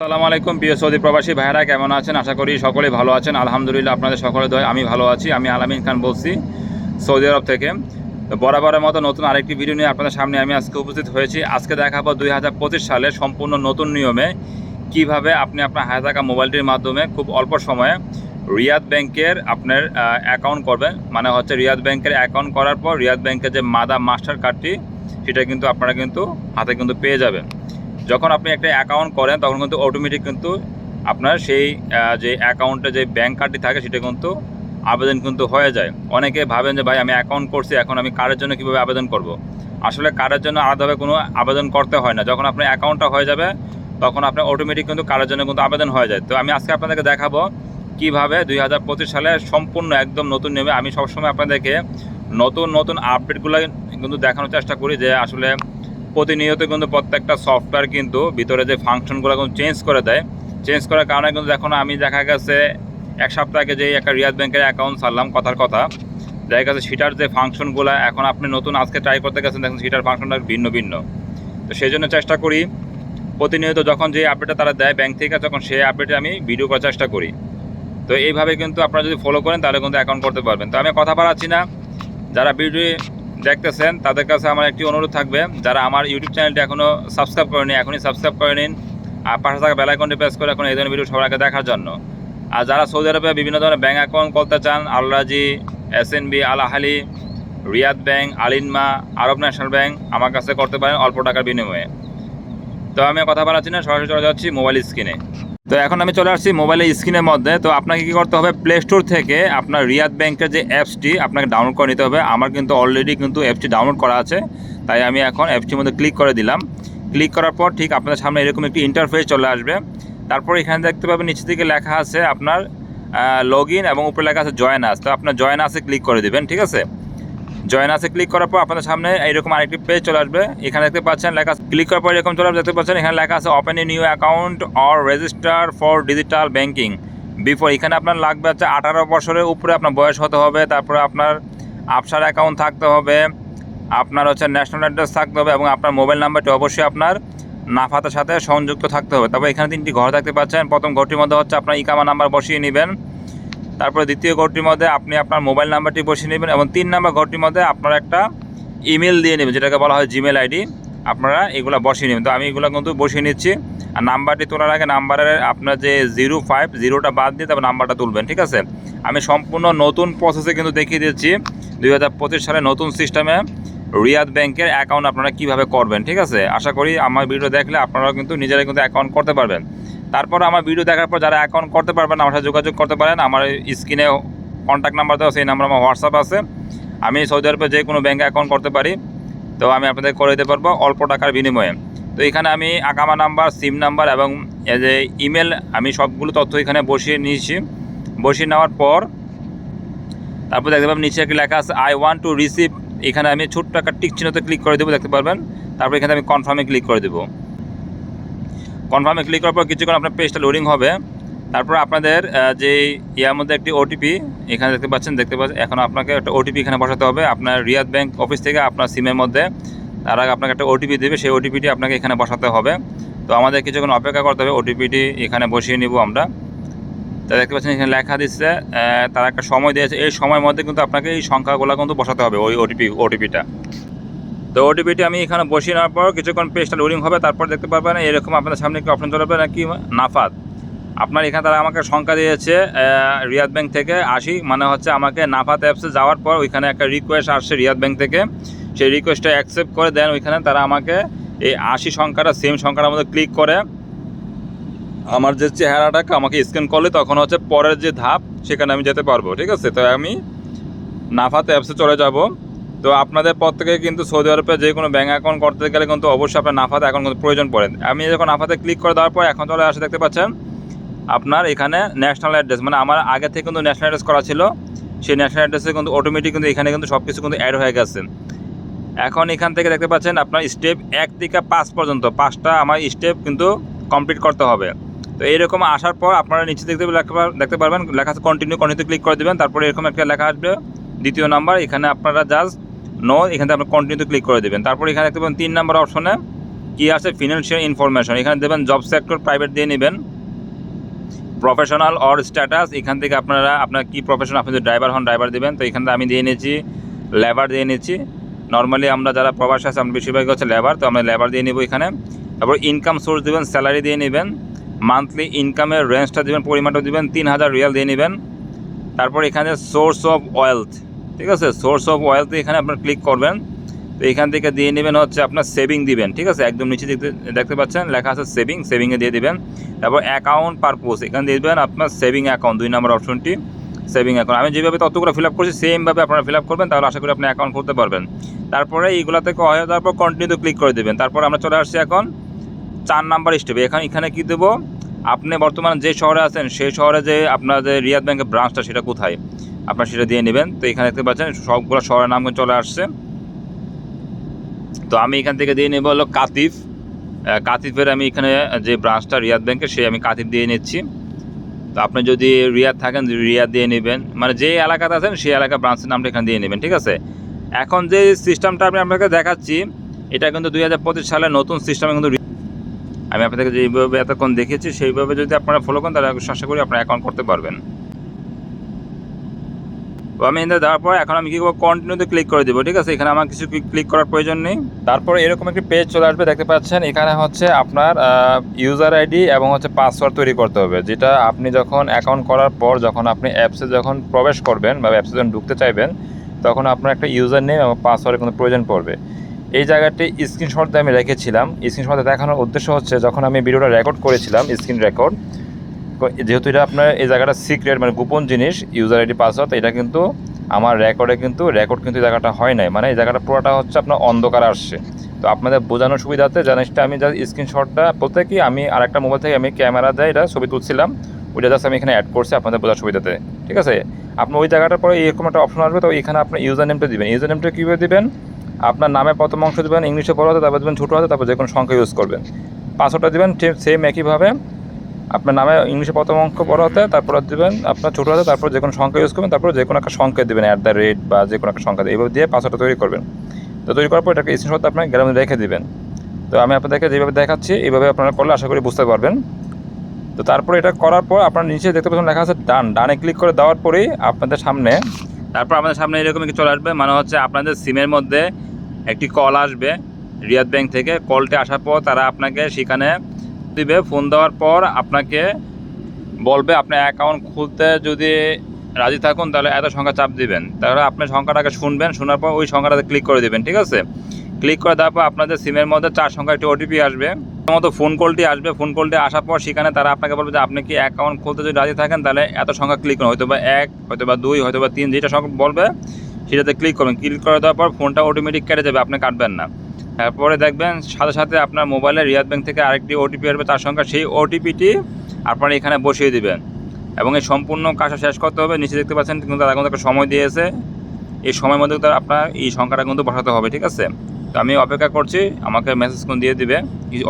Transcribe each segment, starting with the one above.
আসসালামু আলাইকুম প্রিয় সৌদি প্রবাসী ভাইয়েরা, কেমন আছেন? আশা করি সকলে ভালো আছেন। আলহামদুলিল্লাহ, আপনাদের সকলে দয় আমি ভালো আছি। আমি আলামিন খান বলছি, সৌদি আরব থেকে। তো বরাবরের মতো নতুন আরেকটি ভিডিও নিয়ে আপনাদের সামনে আমি আজকে উপস্থিত হয়েছি। আজকে দেখাবো দুই হাজার পঁচিশ সালে সম্পূর্ণ নতুন নিয়মে কীভাবে আপনি আপনার হাতে থাকা মোবাইলটির মাধ্যমে খুব অল্প সময়ে রিয়াদ ব্যাংকের আপনার অ্যাকাউন্ট করবেন। মানে হচ্ছে রিয়াদ ব্যাংকের অ্যাকাউন্ট করার পর রিয়াদ ব্যাংকের যে মাদা মাস্টার কার্ডটি, সেটা কিন্তু আপনারা কিন্তু হাতে কিন্তু পেয়ে যাবেন। যখন আপনি একটা অ্যাকাউন্ট করেন, তখন কিন্তু অটোমেটিক কিন্তু আপনার সেই যে অ্যাকাউন্টে যে ব্যাংক কার্ডটি থাকে, সেটা কিন্তু আবেদন কিন্তু হয়ে যায়। অনেকে ভাবেন যে, ভাই, আমি অ্যাকাউন্ট করছি, এখন আমি কার্ডের জন্য কীভাবে আবেদন করব। আসলে কার্ডের জন্য আলাদাভাবে কোনো আবেদন করতে হয় না। যখন আপনার অ্যাকাউন্টটা হয়ে যাবে, তখন আপনার অটোমেটিক কিন্তু কার্ডের জন্য কিন্তু আবেদন হয়ে যায়। তো আমি আজকে আপনাদেরকে দেখাবো কীভাবে দুই হাজার পঁচিশ সালে সম্পূর্ণ একদম নতুন নিয়মে আমি সবসময় আপনাদেরকে নতুন নতুন আপডেটগুলো কিন্তু দেখানোর চেষ্টা করি যে আসলে প্রতিনিয়ত কিন্তু প্রত্যেকটা সফটওয়্যার কিন্তু ভিতরে যে ফাংশনগুলো কিন্তু চেঞ্জ করে দেয়। চেঞ্জ করার কারণে কিন্তু এখন আমি দেখা গেছে এক সপ্তাহ আগে যে একটা রিয়াদ ব্যাংকের অ্যাকাউন্ট ছাড়লাম, কথার কথা। দেখা গেছে সেটার যে ফাংশনগুলো এখন আপনি নতুন আজকে ট্রাই করতে গেছেন, দেখুন সেটার ফাংশনটা ভিন্ন ভিন্ন। তো সেই জন্য চেষ্টা করি, প্রতিনিয়ত যখন যে আপডেটটা তারা দেয় ব্যাংক থেকে, তখন সেই আপডেটে আমি ভিডিও করার চেষ্টা করি। তো এইভাবে কিন্তু আপনারা যদি ফলো করেন, তাহলে কিন্তু অ্যাকাউন্ট করতে পারবেন। তো আমি কথা বাড়াচ্ছি না। যারা ভিডিও দেখতেছেন, তাদের কাছে আমার একটি অনুরোধ থাকবে, যারা আমার ইউটিউব চ্যানেলটি এখনও সাবস্ক্রাইব করেনি, এখনই সাবস্ক্রাইব করে নিন, আর পাশে থাকা বেলাইকনটি প্রেস করে এখন এই ধরনের ভিডিও সবার আগে দেখার জন্য। আর যারা সৌদি আরবে বিভিন্ন ধরনের ব্যাঙ্ক অ্যাকাউন্ট করতে চান, Alrajhi S N B Al Ahli Riyad Bank Alinma Arab National Bank আমার কাছে করতে পারেন অল্প টাকার বিনিময়ে। তো আমি কথা বাড়াচ্ছি না, সরাসরি চলে যাচ্ছি মোবাইল স্ক্রিনে তো এখন আমি চলে আসছি মোবাইলের স্ক্রিনের মধ্যে। তো আপনাকে কী করতে হবে? প্লে স্টোর থেকে আপনার রিয়াদ ব্যাংকের যে অ্যাপসটি, আপনাকে ডাউনলোড করে নিতে হবে। আমার কিন্তু অলরেডি কিন্তু অ্যাপসটি ডাউনলোড করা আছে। তাই আমি এখন অ্যাপসটির মধ্যে ক্লিক করে দিলাম। ক্লিক করার পর ঠিক আপনাদের সামনে এরকম একটি ইন্টারফেস চলে আসবে। তারপর এখানে দেখতে পাবেন নিচে দিকে লেখা আছে আপনার লগ এবং উপরে লেখা আছে জয়েন আস তো আপনার জয়েন আসে ক্লিক করে দেবেন, ঠিক আছে? জয়েন আছে ক্লিক করার পর আপনাদের সামনে এইরকম আরেকটি পেজ চলে আসবে। এখানে দেখতে পাচ্ছেন, লেখা ক্লিক করার পর এরকম চলে আসবে, দেখতে পাচ্ছেন, এখানে লেখা আছে open a new account or register for digital banking before এখানে আপনার লাগবে হচ্ছে আঠারো বছরের উপরে আপনার বয়স হতে হবে, তারপরে আপনার আপসার অ্যাকাউন্ট থাকতে হবে, আপনার হচ্ছে ন্যাশনাল অ্যাড্রেস থাকতে হবে এবং আপনার মোবাইল নাম্বারটি অবশ্যই আপনার নাফাতের সাথে সংযুক্ত থাকতে হবে। তবে এখানে তিনটি ঘর থাকতে পাচ্ছেন, প্রথম ঘরটির মধ্যে হচ্ছে আপনার ইকামা নাম্বার বসিয়ে নেবেন। তারপরে দ্বিতীয় ঘরটির মধ্যে আপনি আপনার মোবাইল নাম্বারটি বসিয়ে নেবেন এবং তিন নাম্বার ঘরটির মধ্যে আপনার একটা ইমেল দিয়ে নেবেন, যেটাকে বলা হয় জিমেল আইডি। আপনারা এগুলো বসিয়ে নেবেন। তো আমি এগুলো কিন্তু বসিয়ে নিচ্ছি। আর নাম্বারটি তোলার আগে নাম্বারের আপনার যে জিরো ফাইভ, জিরোটা বাদ দিয়ে তারপর নাম্বারটা তুলবেন, ঠিক আছে? আমি সম্পূর্ণ নতুন প্রসেসে কিন্তু দেখিয়ে দিচ্ছি। দুই হাজার পঁচিশ সালে নতুন সিস্টেমে রিয়াদ ব্যাংকের অ্যাকাউন্ট আপনারা কীভাবে করবেন, ঠিক আছে? আশা করি আমার ভিডিও দেখলে আপনারাও কিন্তু নিজেরাই কিন্তু অ্যাকাউন্ট করতে পারবেন। তারপর আমার ভিডিও দেখার পর যারা অ্যাকাউন্ট করতে পারবেন, আমার সাথে যোগাযোগ করতে পারেন। আমার স্ক্রিনে কন্ট্যাক্ট নাম্বার দেওয়া সেই নাম্বার আমার হোয়াটসঅ্যাপ আছে। আমি সৌদি আরবে যে কোনো ব্যাঙ্কে অ্যাকাউন্ট করতে পারি। তো আমি আপনাদের করে দিতে পারব অল্প টাকার বিনিময়ে। তো এখানে আমি আকামা নাম্বার সিম নাম্বার এবং যে ইমেল আমি সবগুলো তথ্য এখানে বসিয়ে নিয়েছি। বসিয়ে নেওয়ার পর, তারপর দেখতে পাবেন, নিচে একটা লেখা আছে আই ওয়ান্ট টু রিসিভ এখানে আমি ছোট্ট একটা টিক চিহ্নতে ক্লিক করে দেবো, দেখতে পারবেন। তারপর এখানে আমি কনফার্মে ক্লিক করে দেবো। কনফার্মে ক্লিক করার পর কিছুক্ষণ আপনার পেজটা লোডিং হবে। তারপর আপনাদের যে ইয়ার মধ্যে একটি ওটিপি এখানে দেখতে পাচ্ছেন দেখতে পাচ্ছেন, এখন আপনাকে একটা ওটিপি এখানে বসাতে হবে। আপনার রিয়াদ ব্যাংক অফিস থেকে আপনার সিমের মধ্যে, তারা আপনাকে একটা ওটিপি দেবে, সেই ওটিপিটি আপনাকে এখানে বসাতে হবে। তো আমাদের কিছুক্ষণ অপেক্ষা করতে হবে ওটিপিটি এখানে বসিয়ে নিব আমরা। তা দেখতে পাচ্ছেন, এখানে লেখা দিচ্ছে তারা একটা সময় দিয়েছে। এই সময়ের মধ্যে কিন্তু আপনাকে এই সংখ্যাগুলো কিন্তু বসাতে হবে, ওই ওটিপি ওটিপিটা তো ওটিপিটি আমি এখানে বসিয়ে নেওয়ার পর কিছুক্ষণ পেজটা লোডিং হবে, তারপর দেখতে পারবেন এরকম আপনাদের সামনে কি অপশন চলে যাবে নাকি নাফাত। আপনার এখানে তারা আমাকে সংখ্যা দিয়েছে রিয়াদ ব্যাংক থেকে আসি মানে হচ্ছে আমাকে নাফাত অ্যাপসে যাওয়ার পর ওইখানে একটা রিকোয়েস্ট আসছে রিয়াদ ব্যাংক থেকে। সেই রিকোয়েস্টটা অ্যাকসেপ্ট করে দেন, ওইখানে তারা আমাকে এই আশি সংখ্যাটা সেম সংখ্যাটার মধ্যে ক্লিক করে। আমার যে চেহারাটাকে আমাকে স্ক্যান করলে তখন হচ্ছে পরের যে ধাপ, সেখানে আমি যেতে পারব, ঠিক আছে? তো আমি নাফাত অ্যাপসে চলে যাব। তো আপনাদের প্রত্যেকে কিন্তু সৌদি আরবে যে কোনো ব্যাঙ্ক অ্যাকাউন্ট করতে গেলে কিন্তু অবশ্যই আপনার নাফাতে এখন কিন্তু প্রয়োজন পড়ে। আমি যখন নাফাতে ক্লিক করে দেওয়ার পর এখন চলে আসে, দেখতে পাচ্ছেন? আপনার এখানে ন্যাশনাল অ্যাড্রেস মানে আমার আগে থেকে কিন্তু ন্যাশনাল অ্যাড্রেস করা ছিল। সেই ন্যাশনাল অ্যাড্রেসে কিন্তু অটোমেটিক কিন্তু এখানে কিন্তু সব কিছু কিন্তু অ্যাড হয়ে গেছে। এখন এখান থেকে দেখতে পাচ্ছেন, আপনার স্টেপ এক থেকে পাঁচ পর্যন্ত, পাঁচটা আমার স্টেপ কিন্তু কমপ্লিট করতে হবে। তো এইরকম আসার পর আপনারা নিচে দেখতে দেখতে পারবেন, লেখা কন্টিনিউ কন্টিনিউ ক্লিক করে দেবেন, তারপরে এরকম একটা লেখা আসবে। দ্বিতীয় নাম্বার এখানে আপনারা জাস্ট নো এখানে আপনি কন্টিনিউতে ক্লিক করে দেবেন। তারপর এখানে দেখতে পাবেন তিন নম্বর অপশনে কি আছে? ফিনান্সিয়াল ইনফরমেশন এখানে দেবেন জব সেক্টর প্রাইভেট দিয়ে নেবেন। প্রফেশনাল অর স্ট্যাটাস এখান থেকে আপনারা, আপনার কি প্রফেশন আপনি যদি ড্রাইভার হন ড্রাইভার দেবেন। তো এখান থেকে আমি দিয়ে নিয়েছি লেবার দিয়ে নিয়েছি। নর্মালি আমরা যারা প্রবাসী আছে, আমরা বেশিরভাগ হচ্ছে লেবার তো আমরা লেবার দিয়ে নেব এখানে। তারপর ইনকাম সোর্স দেবেন স্যালারি দিয়ে নেবেন। মান্থলি ইনকামের রেঞ্জটা দেবেন, পরিমাণটা দেবেন তিন হাজার রিয়াল দিয়ে নেবেন। তারপর এখানে সোর্স অফ ওয়েলথ ঠিক আছে? সোর্স অফ ওয়েলথ এখানে আপনার ক্লিক করবেন। তো এখান থেকে দিয়ে নেবেন হচ্ছে আপনার সেভিং দিবেন, ঠিক আছে? একদম নিচে দেখতে দেখতে পাচ্ছেন? লেখা আছে সেভিং সেভিংয়ে দিয়ে দিবেন। তারপর অ্যাকাউন্ট পারপোজ এখানে দিয়ে দেবেন আপনার সেভিং অ্যাকাউন্ট দুই নম্বর অপশনটি সেভিং অ্যাকাউন্ট আমি যেভাবে ততগুলো ফিল আপ করছি সেমভাবে আপনারা ফিল আপ করবেন, তাহলে আশা করি আপনি অ্যাকাউন্ট করতে পারবেন। তারপরে এইগুলো থেকে হয়ে যাওয়ার পর কন্টিনিউ ক্লিক করে দেবেন। তারপর আমরা চলে আসছি এখন চার নাম্বার স্টেপে এখানে এখানে কী দেবো? আপনি বর্তমানে যে শহরে আছেন সেই শহরে যে আপনার যে রিয়াদ ব্যাংকের ব্রাঞ্চটা সেটা কোথায়? আপনার সেটা দিয়ে নেবেন। তো এখানে দেখতে পাচ্ছেন সবগুলো শহরের নাম চলে আসছে। তো আমি এখান থেকে দিয়ে নেব হলো কাতিফ। কাতিফের আমি এখানে যে ব্রাঞ্চটা রিয়াদ ব্যাংকের সেই আমি কাতিফ দিয়ে নিচ্ছি। তো আপনি যদি রিয়াদ থাকেন, রিয়াদ দিয়ে নেবেন। মানে যে এলাকাতে আছেন, সেই এলাকা ব্রাঞ্চের নামটা এখানে দিয়ে নেবেন, ঠিক আছে? এখন যে সিস্টেমটা আমি আপনাকে দেখাচ্ছি, এটা কিন্তু দুই হাজার পঁচিশ সালের নতুন সিস্টেমে কিন্তু আমি আপনাদেরকে যেইভাবে এতক্ষণ দেখেছি, সেইভাবে যদি আপনারা ফলো করেন, তাহলে আশা করি আপনারা অ্যাকাউন্ট করতে পারবেন। আমি এখানে দেওয়ার পর এখন আমি কি করব? কন্টিনিউতে ক্লিক করে দেবো, ঠিক আছে? এখানে আমার কিছু ক্লিক করার প্রয়োজন নেই। তারপর এরকম একটি পেজ চলে আসবে, দেখতে পাচ্ছেন? এখানে হচ্ছে আপনার ইউজার আইডি এবং হচ্ছে পাসওয়ার্ড তৈরি করতে হবে, যেটা আপনি যখন অ্যাকাউন্ট করার পর যখন আপনি অ্যাপসে যখন প্রবেশ করবেন বা অ্যাপসে যখন ঢুকতে চাইবেন, তখন আপনার একটা ইউজার নেম এবং পাসওয়ার্ডের কোনো প্রয়োজন পড়বে। এই জায়গাটি স্ক্রিনশট আমি রেখেছিলাম। স্ক্রিনশটে দেখানোর উদ্দেশ্য হচ্ছে, যখন আমি ভিডিওটা রেকর্ড করেছিলাম স্ক্রিন রেকর্ড যেহেতু এটা আপনার এই জায়গাটা সিক্রেট মানে গোপন জিনিস ইউজার আইডি পাসওয়ার্ড এটা কিন্তু আমার রেকর্ডে কিন্তু রেকর্ড কিন্তু জায়গাটা হয় নাই। মানে এই জায়গাটা পুরোটা হচ্ছে আপনার অন্ধকার আসছে। তো আপনাদের বোঝানোর সুবিধাতে জিনিসটা আমি যা স্ক্রিনশটটা বলতে কি, আমি আরেকটা মোবাইল থেকে আমি ক্যামেরা দিয়ে এটা ছবি তুলছিলাম। ওইটা জাস্ট আমি এখানে অ্যাড করছি আপনাদের বোঝার সুবিধাতে। ঠিক আছে? আপনি ওই জায়গাটার পরে এরকম একটা অপশন আসবে, তো এখানে আপনার ইউজার নেমটা দিবেন। ইউজার নেমটা কীভাবে দিবেন? আপনার নামে প্রথম অংশ দেবেন, ইংলিশে বড় হাতে তারপর দেবেন ছোটো হাতে তারপর যে কোনো সংখ্যা ইউজ করবেন। পাসওয়ার্ডটা দেবেন সেম একইভাবে। আপনার নামে ইংলিশে প্রথম অঙ্ক বড় হতে তারপর দেবেন আপনার ছোটো হাতে, তারপর যে কোনো সংখ্যা ইউজ করবেন, তারপর যে কোনো একটা সংখ্যা দেবেন অ্যাট দ্য রেট বা যে কোনো একটা সংখ্যা এইভাবে দিয়ে পাসওয়ার্ডটা তৈরি করবেন। তো তৈরি করার পর এটাকে স্ক্রিনশট আপনার গ্রামে রেখে দিবেন। তো আমি আপনাদেরকে যেভাবে দেখাচ্ছি এইভাবে আপনারা করলে আশা করি বুঝতে পারবেন। তো তারপর এটা করার পর আপনার নিচে দেখতে পাচ্ছেন লেখা আছে ডান ডানে ক্লিক করে দেওয়ার পরেই আপনাদের সামনে, তারপর আমাদের সামনে এরকম কিছু চলে আসবে। মানে হচ্ছে আপনাদের সিমের মধ্যে একটি কল আসবে। রিয়াদ ব্যাংক থেকে কলটি আসার পর তারা আপনাকে সেখানে দিবে ফোন দেওয়ার পর আপনাকে বলবে আপনার অ্যাকাউন্ট খুলতে যদি রাজি থাকুন, তাহলে এত সংখ্যা চাপ দিবেন। তাহলে আপনি সংখ্যাটাকে শুনবেন, শোনার পর ওই সংখ্যাটাতে ক্লিক করে দিবেন, ঠিক আছে? ক্লিক করে দেওয়ার পর আপনাদের সিমের মধ্যে চার সংখ্যা একটি ওটিপি আসবে। মতো ফোন কলটি আসবে ফোন কলটি আসার পর সেখানে তারা আপনাকে বলবে যে, আপনি কি অ্যাকাউন্ট খুলতে যদি রাজি থাকেন, তাহলে এত সংখ্যা ক্লিক করুন। হয়তো বা এক হয়তো বা দুই হয়তো বা তিন, যেটা সংখ্যা বলবে, সেটাতে ক্লিক করবেন ক্লিক করে দেওয়ার পর ফোনটা অটোমেটিক কেটে যাবে, আপনি কাটবেন না। তারপরে দেখবেন সাথে সাথে আপনার মোবাইলে রিয়াদ ব্যাংক থেকে আরেকটি ওটিপি আসবে, তার সঙ্গে সেই ওটিপিটি আপনারা এখানে বসিয়ে দিবেন। এবং এই সম্পূর্ণ কাজটা শেষ করতে হবে, নিচে দেখতে পাচ্ছেন কিন্তু তারা কিন্তু একটা সময় দিয়েছে। এই সময়ের মধ্যে তার আপনার এই সংখ্যাটা কিন্তু বসাতে হবে, ঠিক আছে? তো আমি অপেক্ষা করছি, আমাকে মেসেজ কোন দিয়ে দিবে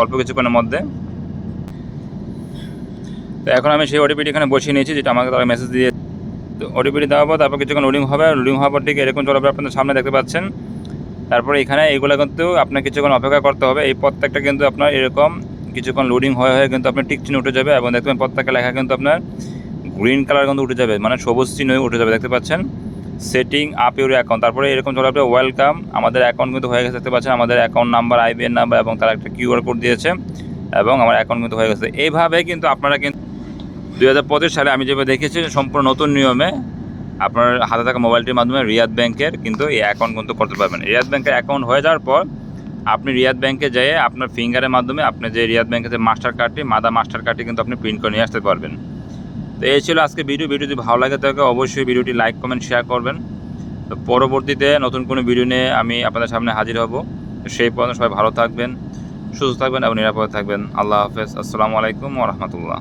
অল্প কিছুক্ষণের মধ্যে। তো এখন আমি সেই ওটিপিটি এখানে বসিয়ে নিয়েছি, যেটা আমাকে তারা মেসেজ দিয়ে তো ওটিপিটি দেওয়ার পর তারপর কিছুক্ষণ লোডিং হবে লোডিং হওয়ার পর ঠিক এরকম চলবে আপনাদের সামনে দেখতে পাচ্ছেন। তারপরে এখানে এইগুলো কিন্তু আপনার কিছুক্ষণ অপেক্ষা করতে হবে। এই প্রত্যেকটা কিন্তু আপনার এরকম কিছুক্ষণ লোডিং হয়ে হয়ে কিন্তু আপনার টিক চিহ্ন উঠে যাবে এবং দেখবেন প্রত্যেকটা লেখা কিন্তু আপনার গ্রিন কালার কিন্তু উঠে যাবে মানে সবুজ চিহ্ন উঠে যাবে, দেখতে পাচ্ছেন? সেটিং আপ ইউর অ্যাকাউন্ট তারপরে এরকম চলে আসবে ওয়েলকাম আমাদের অ্যাকাউন্ট কিন্তু হয়ে গেছে, দেখতে পাচ্ছেন? আমাদের অ্যাকাউন্ট নাম্বার আইবিএন নাম্বার এবং তারা একটা কিউআর কোড দিয়েছে এবং আমার অ্যাকাউন্ট কিন্তু হয়ে গেছে। এইভাবে কিন্তু আপনারা কিন্তু দু হাজার পঁচিশ সালে আমি যেভাবে দেখেছি, সম্পূর্ণ নতুন নিয়মে আপনার হাতে থাকা মোবাইলটির মাধ্যমে রিয়াদ ব্যাংকের কিন্তু এই অ্যাকাউন্ট কিন্তু করতে পারবেন। রিয়াদ ব্যাংকের অ্যাকাউন্ট হয়ে যাওয়ার পর আপনি রিয়াদ ব্যাংকে যেয়ে আপনার ফিঙ্গারের মাধ্যমে আপনি যে রিয়াদ ব্যাংকের যে মাস্টার কার্ডটি মাদা মাস্টার কার্ডটি কিন্তু আপনি প্রিন্ট করে নিয়ে আসতে পারবেন। তো এই ছিল আজকে ভিডিও ভিডিও যদি ভালো লাগে তাহলে অবশ্যই ভিডিওটি লাইক কমেন্ট শেয়ার করবেন। তো পরবর্তীতে নতুন কোনো ভিডিও নিয়ে আমি আপনাদের সামনে হাজির হব। সেই পর্যন্ত সবাই ভালো থাকবেন, সুস্থ থাকবেন এবং নিরাপদে থাকবেন। আল্লাহ হাফেজ। আসসালামু আলাইকুম ও রহমতুল্লাহ।